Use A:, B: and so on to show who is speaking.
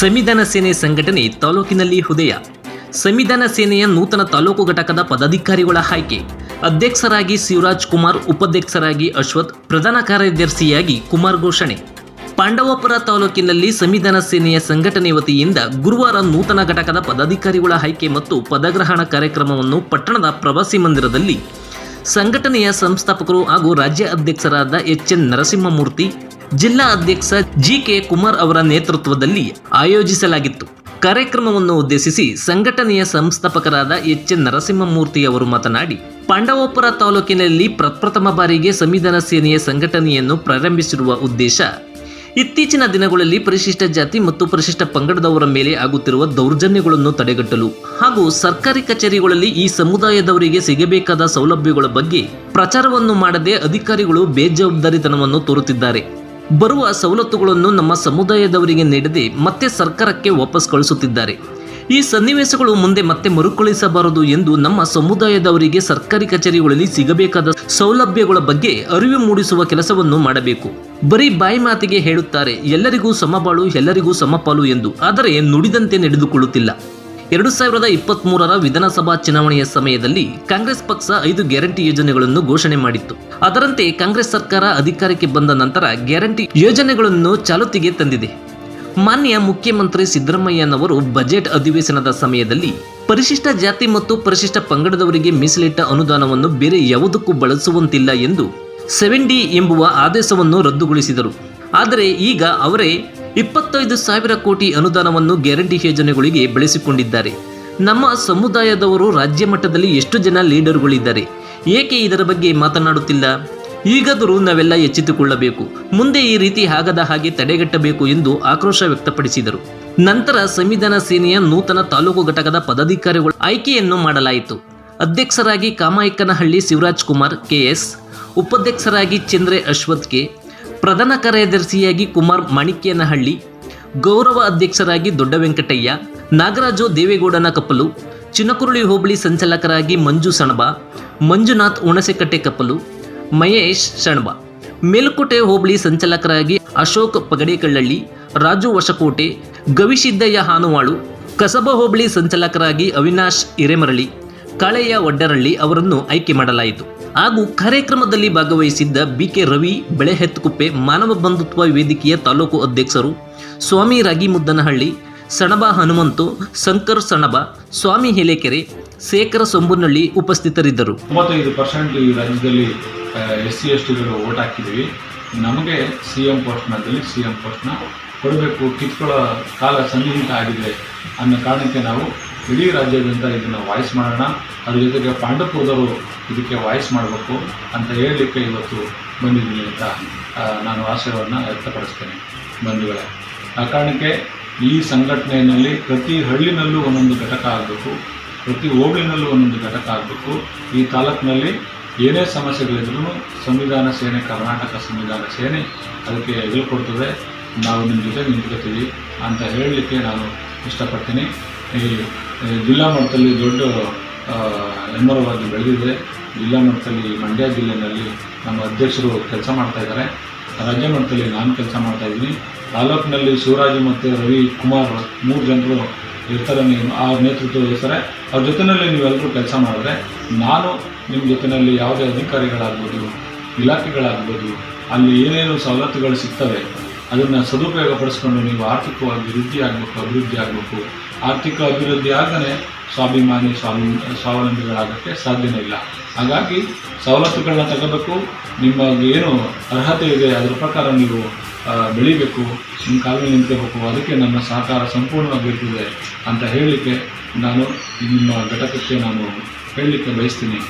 A: ಸಂವಿಧಾನ ಸೇನೆ ಸಂಘಟನೆ ತಾಲೂಕಿನಲ್ಲಿ ಹುದಯ. ಸಂವಿಧಾನ ಸೇನೆಯ ನೂತನ ತಾಲೂಕು ಘಟಕದ ಪದಾಧಿಕಾರಿಗಳ ಆಯ್ಕೆ. ಅಧ್ಯಕ್ಷರಾಗಿ ಶಿವರಾಜ್ ಕುಮಾರ್, ಉಪಾಧ್ಯಕ್ಷರಾಗಿ ಅಶ್ವಥ್, ಪ್ರಧಾನ ಕಾರ್ಯದರ್ಶಿಯಾಗಿ ಕುಮಾರ್ ಘೋಷಣೆ. ಪಾಂಡವಪುರ ತಾಲೂಕಿನಲ್ಲಿ ಸಂವಿಧಾನ ಸೇನೆಯ ಸಂಘಟನೆ ವತಿಯಿಂದ ಗುರುವಾರ ನೂತನ ಘಟಕದ ಪದಾಧಿಕಾರಿಗಳ ಆಯ್ಕೆ ಮತ್ತು ಪದಗ್ರಹಣ ಕಾರ್ಯಕ್ರಮವನ್ನು ಪಟ್ಟಣದ ಪ್ರವಾಸಿ ಮಂದಿರದಲ್ಲಿ ಸಂಘಟನೆಯ ಸಂಸ್ಥಾಪಕರು ಹಾಗೂ ರಾಜ್ಯ ಅಧ್ಯಕ್ಷರಾದ ಎಚ್ ಎನ್ ನರಸಿಂಹಮೂರ್ತಿ ಜಿಲ್ಲಾ ಅಧ್ಯಕ್ಷ ಜಿ ಕೆ ಕುಮಾರ್ ಅವರ ನೇತೃತ್ವದಲ್ಲಿ ಆಯೋಜಿಸಲಾಗಿತ್ತು. ಕಾರ್ಯಕ್ರಮವನ್ನು ಉದ್ದೇಶಿಸಿ ಸಂಘಟನೆಯ ಸಂಸ್ಥಾಪಕರಾದ ಎಚ್ ಎನ್ ನರಸಿಂಹಮೂರ್ತಿ ಅವರು ಮಾತನಾಡಿ, ಪಾಂಡವಪುರ ತಾಲೂಕಿನಲ್ಲಿ ಪ್ರಪ್ರಥಮ ಬಾರಿಗೆ ಸಂವಿಧಾನ ಸೇನೆಯ ಸಂಘಟನೆಯನ್ನು ಪ್ರಾರಂಭಿಸಿರುವ ಉದ್ದೇಶ, ಇತ್ತೀಚಿನ ದಿನಗಳಲ್ಲಿ ಪರಿಶಿಷ್ಟ ಜಾತಿ ಮತ್ತು ಪರಿಶಿಷ್ಟ ಪಂಗಡದವರ ಮೇಲೆ ಆಗುತ್ತಿರುವ ದೌರ್ಜನ್ಯಗಳನ್ನು ತಡೆಗಟ್ಟಲು ಹಾಗೂ ಸರ್ಕಾರಿ ಕಚೇರಿಗಳಲ್ಲಿ ಈ ಸಮುದಾಯದವರಿಗೆ ಸಿಗಬೇಕಾದ ಸೌಲಭ್ಯಗಳ ಬಗ್ಗೆ ಪ್ರಚಾರವನ್ನು ಮಾಡದೆ ಅಧಿಕಾರಿಗಳು ಬೇಜವಾಬ್ದಾರಿತನವನ್ನು ತೋರುತ್ತಿದ್ದಾರೆ. ಬರುವ ಸವಲತ್ತುಗಳನ್ನು ನಮ್ಮ ಸಮುದಾಯದವರಿಗೆ ನೀಡದೆ ಮತ್ತೆ ಸರ್ಕಾರಕ್ಕೆ ವಾಪಸ್ ಕಳಿಸುತ್ತಿದ್ದಾರೆ. ಈ ಸನ್ನಿವೇಶಗಳು ಮುಂದೆ ಮತ್ತೆ ಮರುಕಳಿಸಬಾರದು ಎಂದು ನಮ್ಮ ಸಮುದಾಯದವರಿಗೆ ಸರ್ಕಾರಿ ಕಚೇರಿಗಳಲ್ಲಿ ಸಿಗಬೇಕಾದ ಸೌಲಭ್ಯಗಳ ಬಗ್ಗೆ ಅರಿವು ಮೂಡಿಸುವ ಕೆಲಸವನ್ನು ಮಾಡಬೇಕು. ಬರೀ ಬಾಯಿ ಮಾತಿಗೆ ಹೇಳುತ್ತಾರೆ, ಎಲ್ಲರಿಗೂ ಸಮಬಾಳು, ಎಲ್ಲರಿಗೂ ಸಮಪಾಲು ಎಂದು. ಆದರೆ ನುಡಿದಂತೆ ನಡೆದುಕೊಳ್ಳುತ್ತಿಲ್ಲ. ಎರಡು ಸಾವಿರದ ಇಪ್ಪತ್ತ್ ವಿಧಾನಸಭಾ ಚುನಾವಣೆಯ ಸಮಯದಲ್ಲಿ ಕಾಂಗ್ರೆಸ್ ಪಕ್ಷ ಐದು ಗ್ಯಾರಂಟಿ ಯೋಜನೆಗಳನ್ನು ಘೋಷಣೆ ಮಾಡಿತ್ತು. ಅದರಂತೆ ಕಾಂಗ್ರೆಸ್ ಸರ್ಕಾರ ಅಧಿಕಾರಕ್ಕೆ ಬಂದ ನಂತರ ಗ್ಯಾರಂಟಿ ಯೋಜನೆಗಳನ್ನು ಚಾಲುತಿಗೆ ತಂದಿದೆ. ಮಾನ್ಯ ಮುಖ್ಯಮಂತ್ರಿ ಸಿದ್ದರಾಮಯ್ಯನವರು ಬಜೆಟ್ ಅಧಿವೇಶನದ ಸಮಯದಲ್ಲಿ ಪರಿಶಿಷ್ಟ ಜಾತಿ ಮತ್ತು ಪರಿಶಿಷ್ಟ ಪಂಗಡದವರಿಗೆ ಮೀಸಲಿಟ್ಟ ಅನುದಾನವನ್ನು ಬೇರೆ ಯಾವುದಕ್ಕೂ ಬಳಸುವಂತಿಲ್ಲ ಎಂದು ಸೆವೆನ್ ಡಿ ಎಂಬುವ ಆದೇಶವನ್ನು ರದ್ದುಗೊಳಿಸಿದರು. ಆದರೆ ಈಗ ಅವರೇ ಇಪ್ಪತ್ತೈದು ಸಾವಿರ ಕೋಟಿ ಅನುದಾನವನ್ನು ಗ್ಯಾರಂಟಿ ಯೋಜನೆಗಳಿಗೆ ಬಳಸಿಕೊಂಡಿದ್ದಾರೆ. ನಮ್ಮ ಸಮುದಾಯದವರು ರಾಜ್ಯ ಮಟ್ಟದಲ್ಲಿ ಎಷ್ಟು ಜನ ಲೀಡರ್ಗಳಿದ್ದಾರೆ? ಏಕೆ ಇದರ ಬಗ್ಗೆ ಮಾತನಾಡುತ್ತಿಲ್ಲ? ಈಗಾದರೂ ನಾವೆಲ್ಲ ಎಚ್ಚೆತ್ತುಕೊಳ್ಳಬೇಕು. ಮುಂದೆ ಈ ರೀತಿ ಆಗದ ಹಾಗೆ ತಡೆಗಟ್ಟಬೇಕು ಎಂದು ಆಕ್ರೋಶ ವ್ಯಕ್ತಪಡಿಸಿದರು. ನಂತರ ಸಂವಿಧಾನ ಸೇನೆಯ ನೂತನ ತಾಲೂಕು ಘಟಕದ ಪದಾಧಿಕಾರಿಗಳ ಆಯ್ಕೆಯನ್ನು ಮಾಡಲಾಯಿತು. ಅಧ್ಯಕ್ಷರಾಗಿ ಕಾಮಾಯಕ್ಕನಹಳ್ಳಿ ಶಿವರಾಜ್ ಕುಮಾರ್, ಕೆಎಸ್. ಉಪಾಧ್ಯಕ್ಷರಾಗಿ ಚಂದ್ರೆ ಅಶ್ವಥ್, ಕೆ. ಪ್ರಧಾನ ಕಾರ್ಯದರ್ಶಿಯಾಗಿ ಕುಮಾರ್ ಮಾಣಿಕ್ಯನಹಳ್ಳಿ. ಗೌರವ ಅಧ್ಯಕ್ಷರಾಗಿ ದೊಡ್ಡ ವೆಂಕಟಯ್ಯ ನಾಗರಾಜು ದೇವೇಗೌಡನ ಕಪ್ಪಲು. ಚಿನಕುರುಳಿ ಹೋಬಳಿ ಸಂಚಾಲಕರಾಗಿ ಮಂಜು ಸಣಬ, ಮಂಜುನಾಥ್ ಹುಣಸೆಕಟ್ಟೆ ಕಪ್ಪಲು, ಮಹೇಶ್ ಸಣಬ. ಮೇಲುಕೋಟೆ ಹೋಬಳಿ ಸಂಚಾಲಕರಾಗಿ ಅಶೋಕ್ ಪಗಡೇಕಳ್ಳಳ್ಳಿ, ರಾಜು ವಶಕೋಟೆ, ಗವಿಸಿದ್ದಯ್ಯ ಹಾನುವಾಳು, ಕಸಬ ಹೋಬಳಿ ಸಂಚಾಲಕರಾಗಿ ಅವಿನಾಶ್ ಹಿರೇಮರಳಿ, ಕಾಳೆಯ ಒಡ್ಡರಳ್ಳಿ ಅವರನ್ನು ಆಯ್ಕೆ ಮಾಡಲಾಯಿತು. ಹಾಗೂ ಕಾರ್ಯಕ್ರಮದಲ್ಲಿ ಭಾಗವಹಿಸಿದ್ದ ಬಿಕೆ ರವಿ ಬೆಳೆಹೆತ್ತುಕುಪ್ಪೆ ಮಾನವ ಬಂಧುತ್ವ ವೇದಿಕೆಯ ತಾಲೂಕು ಅಧ್ಯಕ್ಷರು ಸ್ವಾಮಿ ರಾಗಿಮುದ್ದನಹಳ್ಳಿ ಸಣಬ ಹನುಮಂತು, ಶಂಕರ್ ಸಣಬ, ಸ್ವಾಮಿ ಹೆಲೆಕೆರೆ, ಶೇಖರ ಸೊಂಬುನಳ್ಳಿ ಉಪಸ್ಥಿತರಿದ್ದರು.
B: ತೊಂಬತ್ತೈದು ಪರ್ಸೆಂಟ್ ಈ ರಾಜ್ಯದಲ್ಲಿ ಎಸ್ ಸಿ ಎಸ್ ಟಿಗಳು ಓಟ್ ಹಾಕಿದ್ದೀವಿ ನಮಗೆ ಸಿ ಎಂ ಪೋಸ್ಟ್ನಲ್ಲಿ ಸಿ ಎಂ ಪೋಸ್ಟ್ನ ಕೊಡಬೇಕು. ಕಿತ್ಕೊಳ್ಳೋ ಕಾಲ ಸನ್ನಿಹಿತ ಆಗಿದೆ ಅನ್ನೋ ಕಾರಣಕ್ಕೆ ನಾವು ಇಡೀ ರಾಜ್ಯದಂತ ಇದನ್ನು ವಾಯ್ಸ್ ಮಾಡೋಣ. ಅದ್ರ ಜೊತೆಗೆ ಪಾಂಡವಪುರದವರು ಇದಕ್ಕೆ ವಾಯ್ಸ್ ಮಾಡಬೇಕು ಅಂತ ಹೇಳಲಿಕ್ಕೆ ಇವತ್ತು ಬಂದಿದ್ದೀನಿ ಅಂತ ನಾನು ಆಶಯವನ್ನು ವ್ಯಕ್ತಪಡಿಸ್ತೇನೆ. ಬಂಧುಗಳೇ, ಆ ಕಾರಣಕ್ಕೆ ಈ ಸಂಘಟನೆಯಲ್ಲಿ ಪ್ರತಿ ಹಳ್ಳಿನಲ್ಲೂ ಒಂದೊಂದು ಘಟಕ ಆಗಬೇಕು, ಪ್ರತಿ ಹೋಬಳಿನಲ್ಲೂ ಒಂದೊಂದು ಘಟಕ ಆಗಬೇಕು. ಈ ತಾಲೂಕಿನಲ್ಲಿ ಏನೇ ಸಮಸ್ಯೆಗಳಿದ್ರೂ ಸಂವಿಧಾನ ಸೇನೆ, ಕರ್ನಾಟಕ ಸಂವಿಧಾನ ಸೇನೆ ಅದಕ್ಕೆ ಹೆಗಲು ಕೊಡ್ತದೆ ನಾವು ನಿಮ್ಮ ಜೊತೆ ನಿಂತ್ಕೋತೀವಿ ಅಂತ ಹೇಳಲಿಕ್ಕೆ ನಾನು ಇಷ್ಟಪಡ್ತೀನಿ. ಈ ಜಿಲ್ಲಾ ಮಟ್ಟದಲ್ಲಿ ದೊಡ್ಡ ಹೆಮ್ಮರವಾಗಿ ಬೆಳೆದಿದೆ. ಜಿಲ್ಲಾ ಮಟ್ಟದಲ್ಲಿ ಮಂಡ್ಯ ಜಿಲ್ಲೆಯಲ್ಲಿ ನಮ್ಮ ಅಧ್ಯಕ್ಷರು ಕೆಲಸ ಮಾಡ್ತಾ ಇದ್ದಾರೆ. ರಾಜ್ಯ ಮಟ್ಟದಲ್ಲಿ ನಾನು ಕೆಲಸ ಮಾಡ್ತಾ ಇದ್ದೀನಿ. ತಾಲೂಕಿನಲ್ಲಿ ಶಿವರಾಜು ಮತ್ತು ರವಿ ಕುಮಾರ್ ಮೂರು ಜನರು ಇರ್ತಾರೆ, ನೀವು ಆ ನೇತೃತ್ವ ಇರ್ತಾರೆ. ಅವ್ರ ಜೊತೆಯಲ್ಲಿ ನೀವೆಲ್ಲರೂ ಕೆಲಸ ಮಾಡಿದ್ರೆ ನಾನು ನಿಮ್ಮ ಜೊತೆಯಲ್ಲಿ ಯಾವುದೇ ಅಧಿಕಾರಿಗಳಾಗ್ಬೋದು, ಇಲಾಖೆಗಳಾಗ್ಬೋದು, ಅಲ್ಲಿ ಏನೇನು ಸವಲತ್ತುಗಳು ಸಿಗ್ತವೆ ಅದನ್ನು ಸದುಪಯೋಗ ಪಡಿಸ್ಕೊಂಡು ನೀವು ಆರ್ಥಿಕವಾಗಿ ವೃದ್ಧಿ ಆಗಬೇಕು, ಅಭಿವೃದ್ಧಿ ಆಗಬೇಕು. ಆರ್ಥಿಕ ಅಭಿವೃದ್ಧಿ ಆಗದೆ ಸ್ವಾಭಿಮಾನಿ, ಸ್ವಾಮಿ, ಸ್ವಾವಲಂಬಿಗಳಾಗೋಕ್ಕೆ ಸಾಧ್ಯನೇ ಇಲ್ಲ. ಹಾಗಾಗಿ ಸವಲತ್ತುಗಳನ್ನ ತಗೋಬೇಕು. ನಿಮ್ಮ ಏನು ಅರ್ಹತೆ ಇದೆ, ಅದರ ಪ್ರಕಾರ ನೀವು ಬೆಳಿಬೇಕು. ನಿಮ್ಮ ಕಾಲ ನಿಂತಬೇಕು ನಿಂತ್ಕೋಬೇಕು ಅದಕ್ಕೆ ನನ್ನ ಸಹಕಾರ ಸಂಪೂರ್ಣವಾಗಿ ಇರ್ತದೆ ಅಂತ ಹೇಳಲಿಕ್ಕೆ ನಾನು ನಿಮ್ಮ ಘಟಕಕ್ಕೆ ನಾನು ಹೇಳಲಿಕ್ಕೆ ಬಯಸ್ತೀನಿ.